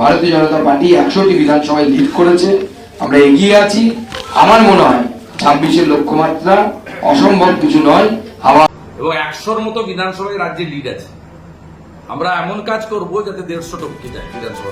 ভারতীয় জনতা পার্টি একশোটি বিধানসভায় লিড করেছে। আমরা এগিয়ে আছি। আমার মনে হয় ছাব্বিশের লক্ষ্যমাত্রা অসম্ভব কিছু নয়। হাওয়া এবং একশোর মতো বিধানসভায় রাজ্যে লিড আছে। আমরা এমন কাজ করব যাতে দেড়শো টপকে যায় বিধানসভা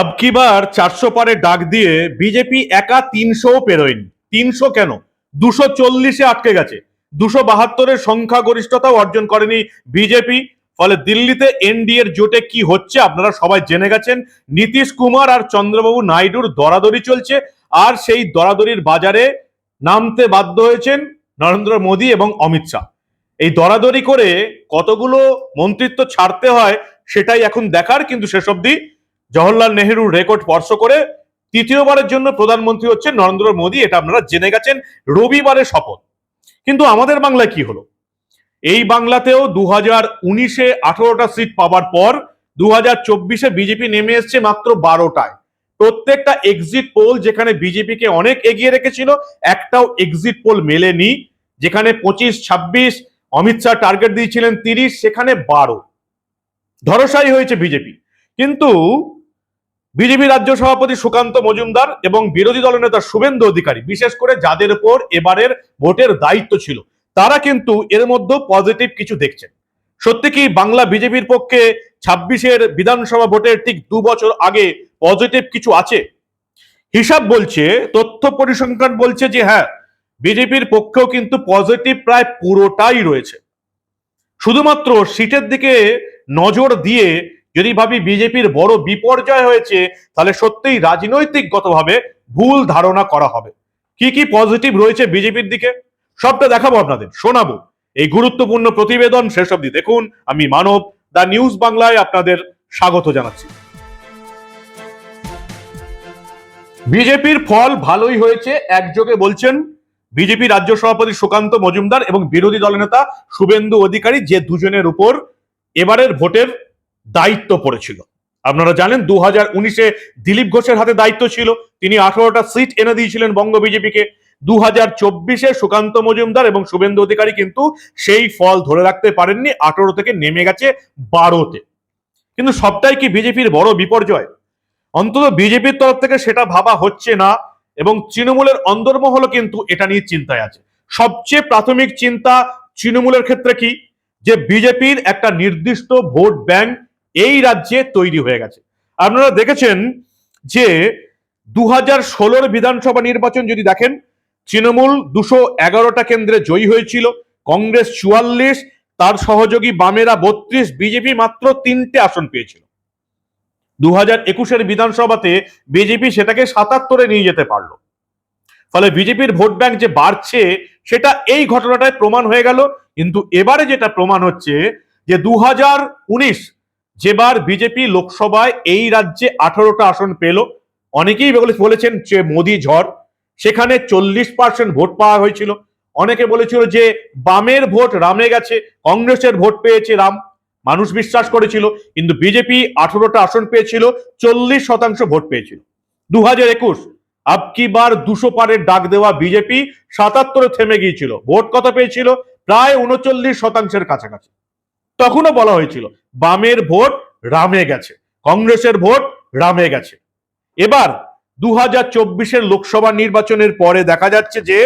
আবকি বার চারশো পারে ডাক দিয়ে বিজেপি একা তিনশো পেরোয়নি। তিনশো কেন? দুশো চল্লিশে আটকে গেছে। দুশো বাহাত্তরের সংখ্যাগরিষ্ঠতাও অর্জন করেনি বিজেপি। ফলে দিল্লিতে এনডিএ এর জোটে কি হচ্ছে আপনারা সবাই জেনে গেছেন। নীতিশ কুমার আর চন্দ্রবাবু নাইডুর দরাদরি চলছে আর সেই দরাদরির বাজারে নামতে বাধ্য হয়েছেন নরেন্দ্র মোদী এবং অমিত শাহ। এই দরাদরি করে কতগুলো মন্ত্রিত্ব ছাড়তে হয় সেটাই এখন দেখার, কিন্তু শেষ অবধি জওহরলাল নেহেরুর রেকর্ড স্পর্শ করে তৃতীয়বারের জন্য প্রধানমন্ত্রী হচ্ছে নরেন্দ্র মোদী, এটা আপনারা জেনে গেছেন। রবিবারে শপথ। কিন্তু আমাদের বাংলায় কি হলো? এই বাংলাতেও দু হাজার উনিশে আঠারোটা সিট পাওয়ার পর দু হাজার চব্বিশে বিজেপি নেমে এসছে মাত্র বারোটায়। প্রত্যেকটা এক্সিট পোল যেখানে বিজেপিকে অনেক এগিয়ে রেখেছিল, একটাও এক্সিট পোল মেলেনি। যেখানে পঁচিশ, ছাব্বিশ, অমিত শাহ টার্গেট দিয়েছিলেন তিরিশ, সেখানে বারো। ধরসাই হয়েছে বিজেপি কিন্তু বিজেপি রাজ্য সভাপতি সুকান্ত মজুমদার এবং বিরোধী দলনেতা শুভেন্দু অধিকারী, বিশেষ করে যাদের উপর এবারের ভোটের দায়িত্ব ছিল তারা কিন্তু এর মধ্যে পজিটিভ কিছু দেখছেন। সত্যি কি বাংলা বিজেপির পক্ষে ছাব্বিশের বিধানসভা ভোটের ঠিক দু বছর আগে পজিটিভ কিছু আছে? হিসাব বলছে, তথ্য পরিসংখ্যান বলছে যে হ্যাঁ বিজেপির পক্ষেও কিন্তু পজিটিভ প্রায় পুরোটাই রয়েছে। শুধুমাত্র সিটের দিকে নজর দিয়ে যদি ভাবি বিজেপির বড় বিপর্যয় হয়েছে, তাহলে সত্যিই রাজনৈতিকগতভাবে ভুল ধারণা করা হবে। কি কি পজিটিভ রয়েছে বিজেপির দিকে? সবটা দেখাবো আপনাদের, শোনাবো। এই গুরুত্বপূর্ণ প্রতিবেদন শেষ অব্দি দেখুন। আমি মানব দা নিউজ বাংলায় আপনাদের স্বাগত জানাচ্ছি। বিজেপির ফল ভালোই হয়েছে, একযোগে বলছেন বিজেপি রাজ্য সভাপতি সুকান্ত মজুমদার এবং বিরোধী দলনেতা শুভেন্দু অধিকারী যে দুজনের উপর এবারের ভোটের দায়িত্ব পড়েছিল। আপনারা জানেন দু হাজার উনিশে দিলীপ ঘোষের হাতে দায়িত্ব ছিল। তিনি আঠারোটা সিট এনে দিয়েছিলেন বঙ্গ বিজেপিকে। দু হাজার চব্বিশে সুকান্ত মজুমদার এবং শুভেন্দু অধিকারী কিন্তু সেই ফল ধরে রাখতে পারেননি। আঠারো থেকে নেমে গেছে বারোতে। কিন্তু সবটাই কি বিজেপির বড় বিপর্যয়? অন্তত বিজেপির তরফ থেকে সেটা ভাবা হচ্ছে না এবং তৃণমূলের অন্দরমহলও কিন্তু এটা নিয়ে চিন্তায় আছে। সবচেয়ে প্রাথমিক চিন্তা তৃণমূলের ক্ষেত্রে কি? যে বিজেপির একটা নির্দিষ্ট ভোট ব্যাংক এই রাজ্যে তৈরি হয়ে গেছে। আপনারা দেখেছেন যে দু হাজার ষোলোর বিধানসভা নির্বাচন যদি দেখেন তৃণমূল দুশো এগারোটা কেন্দ্রে জয়ী হয়েছিল, কংগ্রেস চুয়াল্লিশ, তার সহযোগী বামেরা বত্রিশ, বিজেপি মাত্র তিনটে আসন পেয়েছিল। দু হাজার একুশের বিধানসভাতে বিজেপি সেটাকে সাতাত্তরে নিয়ে যেতে পারল। ফলে বিজেপির ভোট ব্যাংক যে বাড়ছে, সেটা এই ঘটনাটায় প্রমাণ হয়ে গেল। কিন্তু এবারে যেটা প্রমাণ হচ্ছে, যে দু হাজার উনিশ, যেবার বিজেপি লোকসভায় এই রাজ্যে আঠারোটা আসন পেল, অনেকেই বলেছেন যে মোদি ঝড় সেখানে চল্লিশ পার্সেন্ট ভোট পাওয়া হয়েছিল। অনেকে বলেছিল যে বামের ভোট রামে গেছে, কংগ্রেসের ভোট পেয়েছে রাম। মানুষ বিশ্বাস করেছিল, কিন্তু বিজেপি আঠারোটা আসন পেয়েছিল, চল্লিশ শতাংশ ভোট পেয়েছিল। দু হাজার একুশ আপকি বার দুশো পারের ডাক দেওয়া বিজেপি সাতাত্তরে থেমে গিয়েছিল। ভোট কত পেয়েছিল? প্রায় উনচল্লিশ শতাংশের কাছাকাছি। তখনও বলা হয়েছিল, বামের ভোট রামে গেছে, কংগ্রেসের ভোট রামে গেছে। এবার দু হাজার চব্বিশের লোকসভা নির্বাচনের পরে দেখা যাচ্ছে যে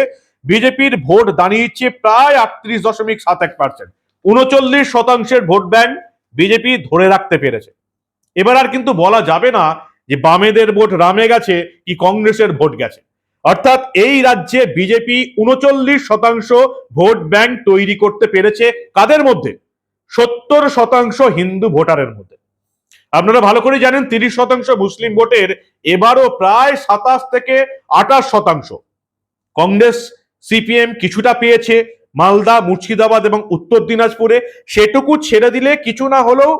বিজেপির ভোট দাঁড়িয়েছে প্রায় আটত্রিশ দশমিক সাত এক পার্সেন্ট উনচল্লিশ শতাংশের ভোট ব্যাংক বিজেপি ধরে রাখতে পেরেছে। এবার আর কিন্তু বলা যাবে না যে বামেদের ভোট রামে গেছে কি কংগ্রেসের ভোট গেছে। অর্থাৎ এই রাজ্যে বিজেপি উনচল্লিশ শতাংশ ভোট ব্যাংক তৈরি করতে পেরেছে কাদের মধ্যে? সত্তর শতাংশ হিন্দু ভোটারের মধ্যে। আপনারা ভালো করে জানেন, তিরিশ শতাংশ মুসলিম ভোটের এবারও প্রায় সাতাশ থেকে আঠাশ শতাংশ। কংগ্রেস, সিপিএম কিছুটা পেয়েছে, মালদা, মুর্শিদাবাদ এবং উত্তর দিনাজপুরে। সেটুকু ছেড়ে দিলে কিছু না হলেও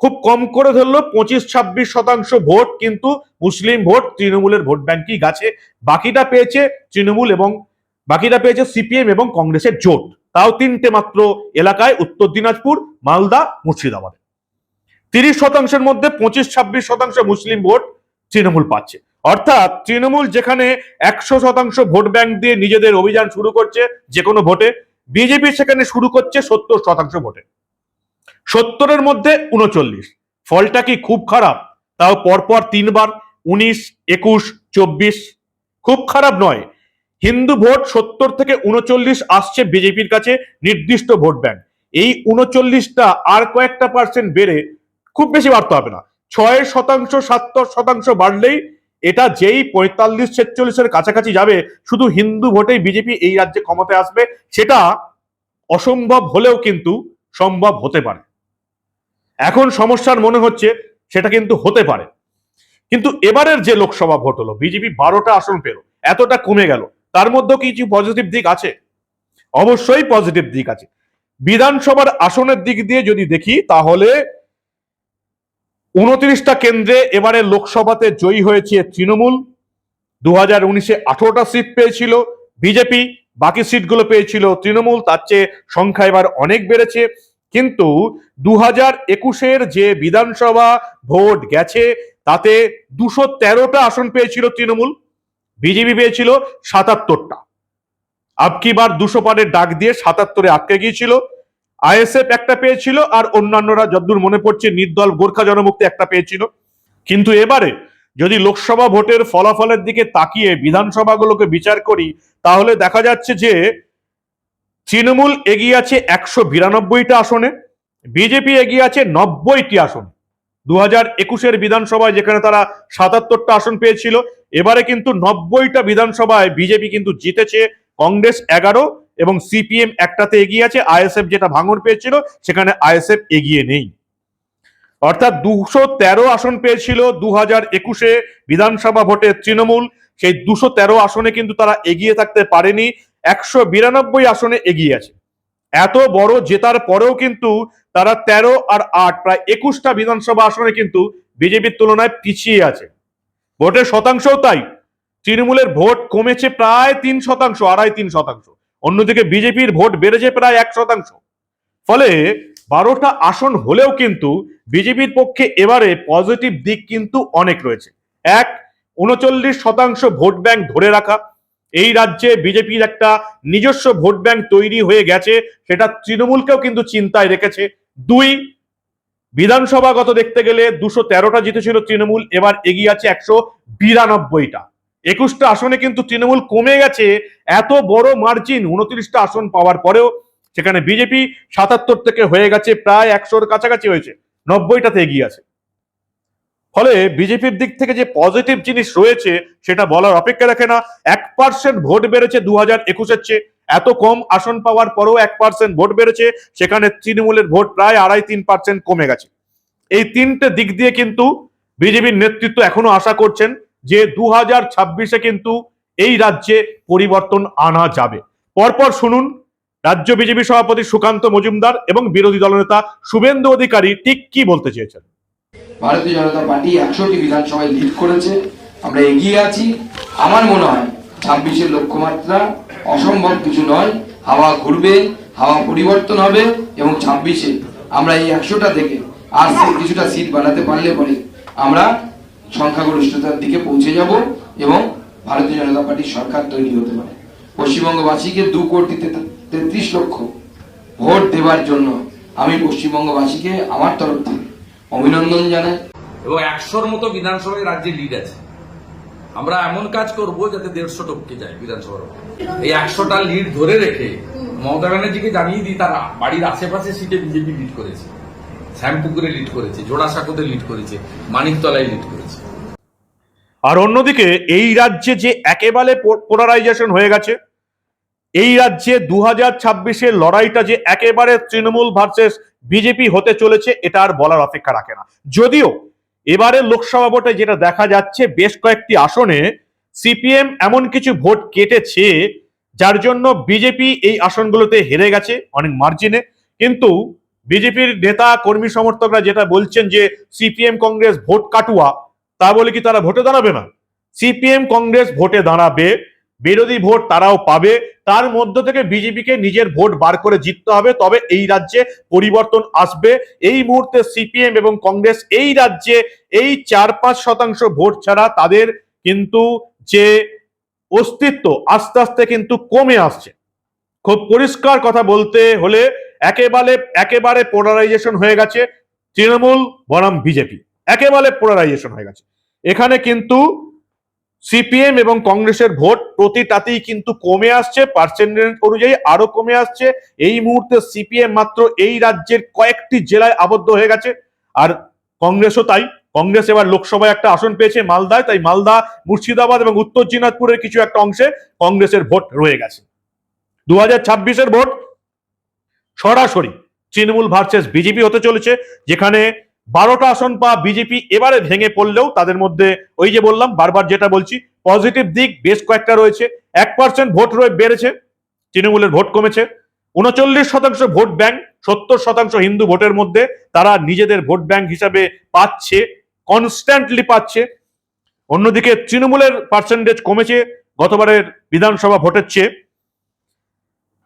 খুব কম করে ধরলো পঁচিশ, ছাব্বিশ শতাংশ ভোট কিন্তু মুসলিম ভোট, তৃণমূলের ভোট ব্যাংকই গেছে। বাকিটা পেয়েছে তৃণমূল এবং বাকিটা পেয়েছে সিপিএম এবং কংগ্রেসের জোট। তাও তিনটে মাত্র এলাকায়, উত্তর দিনাজপুর, মালদা, মুর্শিদাবাদ। তিরিশ শতাংশের মধ্যে পঁচিশ ছাব্বিশ শতাংশ মুসলিম ভোট তৃণমূল পাচ্ছে। অর্থাৎ তৃণমূল যেখানে একশো শতাংশ ভোট ব্যাংক দিয়ে নিজেদের অভিযান শুরু করছে যে কোনো ভোটে, বিজেপি সেখানে শুরু করছে সত্তর শতাংশ ভোটে। সত্তরের মধ্যে উনচল্লিশ। ফলটা কি খুব খারাপ? তাও পরপর তিনবার, উনিশ, একুশ, চব্বিশ। খুব খারাপ নয়। হিন্দু ভোট সত্তর থেকে উনচল্লিশ আসছে বিজেপির কাছে নির্দিষ্ট ভোট ব্যাংক। এই উনচল্লিশটা আর কয়েকটা পার্সেন্ট বেড়ে খুব বেশি বাড়তে হবে না। ছয় শতাংশ, সাত শতাংশ বাড়লেই এটা যেই পঁয়তাল্লিশ, ছেচল্লিশের কাছাকাছি যাবে, শুধু হিন্দু ভোটেই বিজেপি এই রাজ্যে ক্ষমতায় আসবে, সেটা অসম্ভব হলেও কিন্তু সম্ভব হতে পারে। এখন সমস্যার মনে হচ্ছে সেটা কিন্তু হতে পারে। কিন্তু এবারের যে লোকসভা ভোট হলো, বিজেপি বারোটা আসন পেল, এতটা কমে গেল, তার মধ্যেও কিছু পজিটিভ দিক আছে? অবশ্যই পজিটিভ দিক আছে। বিধানসভার আসনের দিক দিয়ে যদি দেখি, তাহলে উনত্রিশটা কেন্দ্রে এবারে লোকসভাতে জয়ী হয়েছে তৃণমূল। দু হাজার উনিশে আঠারোটা সিট পেয়েছিল বিজেপি, বাকি সিটগুলো পেয়েছিল তৃণমূল, তার চেয়ে সংখ্যা এবার অনেক বেড়েছে। কিন্তু দু হাজার একুশের যে বিধানসভা ভোট গেছে, তাতে দুশো তেরোটা আসন পেয়েছিল তৃণমূল, বিজেপি পেয়েছিল সাতাত্তরটা। আবকিবার দুশো পারের ডাক দিয়ে সাতাত্তরে আটকে গিয়েছিল। আইএসএফ একটা পেয়েছিল আর অন্যান্যরা যদ্দূর মনে পড়ছে, নির্দল গোর্খা জনমুক্তি একটা পেয়েছিল। কিন্তু এবারে যদি লোকসভা ভোটের ফলাফলের দিকে তাকিয়ে বিধানসভাগুলোকে বিচার করি, তাহলে দেখা যাচ্ছে যে তৃণমূল এগিয়ে আছে একশো বিরানব্বইটা আসনে, বিজেপি এগিয়ে আছে নব্বইটি আসন। দু হাজার একুশের বিধানসভায় যেখানে তারা সাতাত্তরটা আসন পেয়েছিল, এবারে কিন্তু নব্বইটা বিধানসভায় বিজেপি কিন্তু জিতেছে, কংগ্রেস এগারো এবং সিপিএম একটাতে এগিয়ে আছে, আইএসএফ যেটা ভাঙন পেয়েছিল, সেখানে আইএসএফ এগিয়ে নেই। অর্থাৎ দুশো তেরো আসন পেয়েছিল দু হাজার একুশে বিধানসভা ভোটে তৃণমূল। সেই দুশো তেরো আসনে কিন্তু তারা এগিয়ে থাকতে পারেনি, একশো বিরানব্বই আসনে এগিয়ে আছে। এত বড় জেতার পরেও কিন্তু তারা তেরো আর আট, প্রায় একুশটা বিধানসভা আসনে কিন্তু বিজেপির তুলনায় পিছিয়ে আছে। ভোটের শতাংশও তাই। তৃণমূলের ভোট কমেছে প্রায় তিন শতাংশ, আড়াই তিন শতাংশ। অন্যদিকে বিজেপির ভোট বেড়েছে প্রায় এক শতাংশ। ফলে বারোটা আসন হলেও কিন্তু বিজেপির পক্ষে এবারে পজিটিভ দিক কিন্তু অনেক রয়েছে। এক, উনচল্লিশ শতাংশ ভোট ব্যাংক ধরে রাখা। এই রাজ্যে বিজেপির একটা নিজস্ব ভোট ব্যাংক তৈরি হয়ে গেছে, সেটা তৃণমূলকেও কিন্তু চিন্তায় রেখেছে। দুই, বিধানসভাগত দেখতে গেলে দুশো তেরোটা জিতেছিল তৃণমূল, এবার এগিয়ে আছে একশো বিরানব্বইটা। একুশটা আসনে কিন্তু তৃণমূল কমে গেছে, এত বড় মার্জিন উনত্রিশটা আসন পাওয়ার পরেও সেখানে বিজেপি সাতাত্তর থেকে হয়ে গেছে, প্রায় একশোর কাছাকাছি হয়েছে, নব্বইটাতে এগিয়ে আছে। ফলে বিজেপির দিক থেকে যে পজিটিভ জিনিস রয়েছে, সেটা বলার অপেক্ষা রাখে না, এক পার্সেন্ট ভোট বেড়েছে দু হাজার একুশের চেয়ে, এত কম আসন পাওয়ার পরেও এক পার্সেন্ট ভোট বেড়েছে, সেখানে তৃণমূলের ভোট প্রায় আড়াই তিন পার্সেন্ট কমে গেছে। এই তিনটে দিক দিয়ে কিন্তু বিজেপির নেতৃত্ব এখনও আশা করছেন যে দু হাজার ছাব্বিশে কিন্তু এই রাজ্যে পরিবর্তন আনা যাবে। পরপর শুনুন, রাজ্য বিজেপি সভাপতি সুকান্ত মজুমদার এবং বিরোধী দলনেতা শুভেন্দু অধিকারী ঠিক কি বলতে চেয়েছেন? ভারতীয় জনতা পার্টি একশোটি বিধানসভায় লিড করেছে। আমরা এগিয়ে আছি। আমার মনে হয় ছাব্বিশের লক্ষ্যমাত্রা অসম্ভব কিছু নয়। হাওয়া ঘুরবে, হাওয়া পরিবর্তন হবে এবং ছাব্বিশে আমরা এই একশোটা থেকে আর কিছুটা সিট বানাতে পারলে পরে আমরা সংখ্যাগরিষ্ঠতার দিকে পৌঁছে যাব এবং ভারতীয় জনতা পার্টির সরকার তৈরি হতে পারে। পশ্চিমবঙ্গবাসীকে দু কোটি তেত্রিশ লক্ষ ভোট দেওয়ার জন্য আমি পশ্চিমবঙ্গবাসীকে আমার তরফ থেকে অভিনন্দন জানাই। এবং একশোর মতো বিধানসভায় রাজ্যে লিড আছে। আমরা এমন কাজ করব যাতে দেড়শো টপকে যায় বিধানসভার। এই একশোটা লিড ধরে রেখে মমতা ব্যানার্জিকে জানিয়ে দিই, তারা বাড়ির আশেপাশে সিটে বিজেপি লিড করেছে। শ্যামপুকুরে লিড করেছে, জোড়াসাঁকোতে লিড করেছে, মানিকতলায় লিড করেছে। আর অন্যদিকে এই রাজ্যে যে একেবারে পোলারাইজেশন হয়ে গেছে, এই রাজ্যে দু হাজার ছাব্বিশের লড়াইটা যে একেবারে তৃণমূল ভার্সেস বিজেপি হতে চলেছে, এটা আর বলার অপেক্ষা রাখে না। যদিও এবারে লোকসভা ভোটে যেটা দেখা যাচ্ছে, বেশ কয়েকটি আসনে সিপিএম এমন কিছু ভোট কেটেছে, যার জন্য বিজেপি এই আসনগুলোতে হেরে গেছে অনেক মার্জিনে কিন্তু বিজেপির নেতা, কর্মী সমর্থকরা যেটা বলছেন যে সিপিএম কংগ্রেস ভোট কাটুয়া, তা বলে কি তারা ভোটে দাঁড়াবে না? সিপিএম কংগ্রেস ভোটে দাঁড়াবে, বিরোধী ভোট তারাও পাবে, তার মধ্য থেকে বিজেপিকে নিজের ভোট বার করে জিততে হবে, তবে এই রাজ্যে পরিবর্তন আসবে। এই মুহূর্তে সিপিএম এবং কংগ্রেস এই রাজ্যে এই চার পাঁচ শতাংশ ভোট ছাড়া তাদের কিন্তু যে অস্তিত্ব আস্তে আস্তে কিন্তু কমে আসছে। খুব পরিষ্কার কথা বলতে হলে একেবারে একেবারে পোলারাইজেশন হয়ে গেছে তৃণমূল, বনাম বিজেপি। একেবারে পোলারাইজেশন হয়ে গেছে। এখানে কিন্তু সিপিএম এবং কংগ্রেসের ভোট প্রতিটাতেই কিন্তু কমে আসছে পার্সেন্টেজ অনুযায়ী আরও কমে আসছে। এই মুহূর্তে সিপিএম মাত্র এই রাজ্যের কয়েকটি জেলায় আবদ্ধ হয়ে গেছে। আর কংগ্রেসও তাই। কংগ্রেস এবার লোকসভায় একটা আসন পেয়েছে মালদায়, তাই মালদা, মুর্শিদাবাদ এবং উত্তর দিনাজপুরের কিছু একটা অংশে কংগ্রেসের ভোট রয়ে গেছে। দু হাজার ভোট সরাসরি তৃণমূল ভার্সেস বিজেপি হতে চলেছে, যেখানে বারোটা আসন পা বিজেপি এবারে ভেঙে পড়লেও তাদের মধ্যে ওই যে বললাম, বারবার যেটা বলছি পজিটিভ দিক বেশ কয়েকটা রয়েছে। এক পার্সেন্ট ভোট রয়ে বেড়েছে, তৃণমূলের ভোট কমেছে। উনচল্লিশ শতাংশ ভোট ব্যাংক, সত্তর শতাংশ হিন্দু ভোটের মধ্যে তারা নিজেদের ভোট ব্যাংক হিসাবে পাচ্ছে কনস্ট্যান্টলি পাচ্ছে। অন্যদিকে তৃণমূলের পার্সেন্টেজ কমেছে, গতবারের বিধানসভা ভোটের চেয়ে।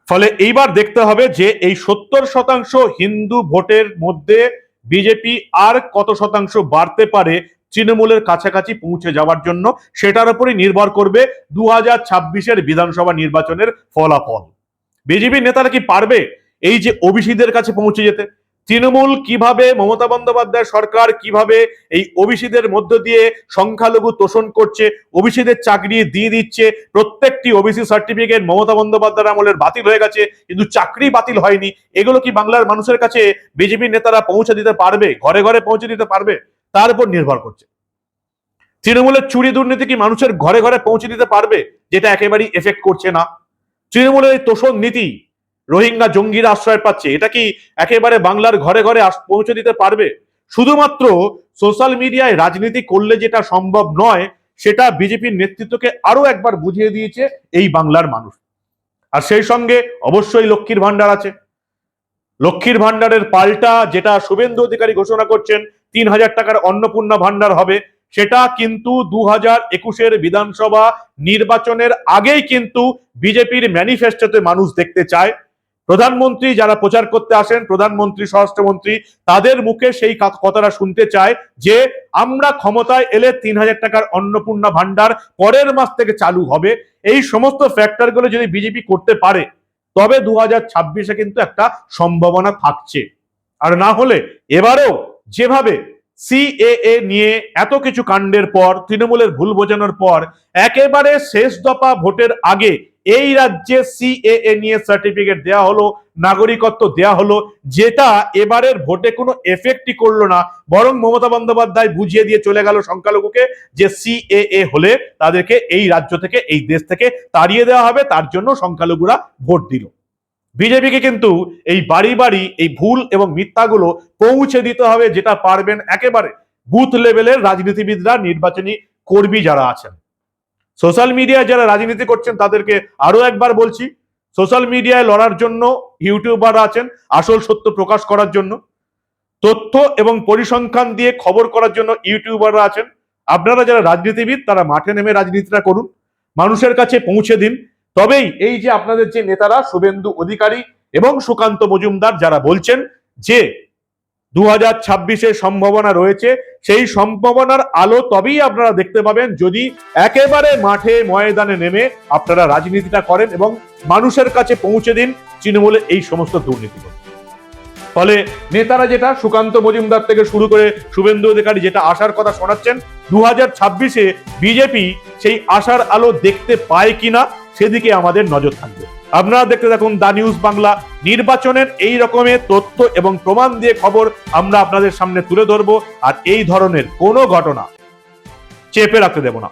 ফলে এইবার দেখতে হবে যে এই সত্তর শতাংশ হিন্দু ভোটের মধ্যে বিজেপি আর কত শতাংশ বাড়তে পারে তৃণমূলের কাছাকাছি পৌঁছে যাওয়ার জন্য, সেটার উপরই নির্ভর করবে দু হাজার ছাব্বিশের বিধানসভা নির্বাচনের ফলাফল। বিজেপি নেতারা কি পারবে এই যে ওবিসিদের কাছে পৌঁছে যেতে? তৃণমূল কীভাবে, মমতা বন্দ্যোপাধ্যায় সরকার কীভাবে এই ওবিসিদের মধ্য দিয়ে সংখ্যালঘু তোষণ করছে ওবিসিদের চাকরি দিয়ে দিচ্ছে, প্রত্যেকটি ওবিসি সার্টিফিকেট মমতা বন্দ্যোপাধ্যায়ের আমলের বাতিল হয়ে গেছে, কিন্তু চাকরি বাতিল হয়নি। এগুলো কি বাংলার মানুষের কাছে বিজেপি নেতারা পৌঁছে দিতে পারবে? ঘরে ঘরে পৌঁছে দিতে পারবে? তার উপর নির্ভর করছে। তৃণমূলের চুরি দুর্নীতি কি মানুষের ঘরে ঘরে পৌঁছে দিতে পারবে? যেটা একেবারেই এফেক্ট করছে না। তৃণমূলের এই তোষণ নীতি রোহিঙ্গা জঙ্গিরা আশ্রয় পাচ্ছে, এটা কি একেবারে বাংলার ঘরে ঘরে পৌঁছে দিতে পারবে? শুধুমাত্র সোশ্যাল মিডিয়ায় রাজনীতি করলে যেটা সম্ভব নয়, সেটা বিজেপির নেতৃত্বকে আরও একবার বুঝিয়ে দিয়েছে এই বাংলার মানুষ। আর সেই সঙ্গে অবশ্যই লক্ষ্মীর ভান্ডার আছে। লক্ষ্মীর ভান্ডারের পাল্টা যেটা শুভেন্দু অধিকারী ঘোষণা করছেন, তিন হাজার টাকার অন্নপূর্ণা ভান্ডার হবে, সেটা কিন্তু দু হাজার একুশের বিধানসভা নির্বাচনের আগেই কিন্তু বিজেপির ম্যানিফেস্টোতে মানুষ দেখতে চায়। প্রধানমন্ত্রী যারা প্রচার করতে আসেন, প্রধানমন্ত্রী, স্বরাষ্ট্রমন্ত্রী, তাদের মুখে সেই কথাটা শুনতে চায় যে আমরা ক্ষমতায় এলে তিন হাজার টাকার অন্নপূর্ণা ভান্ডার পরের মাস থেকে চালু হবে। এই সমস্ত ফ্যাক্টরগুলো যদি বিজেপি করতে পারে, তবে দু হাজার ছাব্বিশে কিন্তু একটা সম্ভাবনা থাকছে। আর না হলে এবারেও যেভাবে সিএএ নিয়ে এত কিছু কাণ্ডের পর, তৃণমূলের ভুল বোঝানোর পর, একেবারে শেষ দফা ভোটের আগে এই রাজ্যে সিএএ নিয়ে সার্টিফিকেট দেয়া হলো, নাগরিকত্ব দেয়া হলো, যেটা এবারের ভোটে কোনো এফেক্টই করল না, বরং মমতা বন্দ্যোপাধ্যায় বুঝিয়ে দিয়ে চলে গেল সংখ্যালঘুকে যে সিএএ হলে তাদেরকে এই রাজ্য থেকে, এই দেশ থেকে তাড়িয়ে দেওয়া হবে, তার জন্য সংখ্যালঘুরা ভোট দিল। বিজেপিকে কিন্তু এই বাড়ি বাড়ি, এই ভুল এবং মিথ্যাগুলো পৌঁছে দিতে হবে, যেটা পারবেন একেবারে বুথ লেভেলের রাজনীতিবিদরা, নির্বাচনী কর্মী যারা আছেন। সোশ্যাল মিডিয়ায় যারা রাজনীতি করছেন, তাদেরকে আরও একবার বলছি, সোশ্যাল মিডিয়ায় লড়ার জন্য ইউটিউবার আছেন, আসল সত্য প্রকাশ করার জন্য, তথ্য এবং পরিসংখ্যান দিয়ে খবর করার জন্য ইউটিউবাররা আছেন। আপনারা যারা রাজনীতিবিদ, তারা মাঠে নেমে রাজনীতিটা করুন, মানুষের কাছে পৌঁছে দিন। তবেই এই যে আপনাদের যে নেতারা, শুভেন্দু অধিকারী এবং সুকান্ত মজুমদার, যারা বলছেন যে দু হাজার সম্ভাবনা রয়েছে সেই সম্ভাবনার আলো তবেই আপনারা দেখতে পাবেন যদি একেবারে মাঠে ময়দানে নেমে আপনারা রাজনীতিটা করেন এবং মানুষের কাছে পৌঁছে দিন তৃণমূলের এই সমস্ত দুর্নীতি ফলে নেতারা যেটা, সুকান্ত মজুমদার থেকে শুরু করে শুভেন্দু অধিকারী যেটা আসার কথা শোনাচ্ছেন দু হাজার ছাব্বিশে বিজেপি সেই আশার আলো দেখতে পায় কিনা সেদিকে আমাদের নজর থাকবে। আপনারা দেখতে থাকুন দা নিউজ বাংলা। নির্বাচনের এই রকমের তথ্য এবং প্রমাণ দিয়ে খবর আমরা আপনাদের সামনে তুলে ধরবো। আর এই ধরনের কোনো ঘটনা চেপে রাখতে দেব না।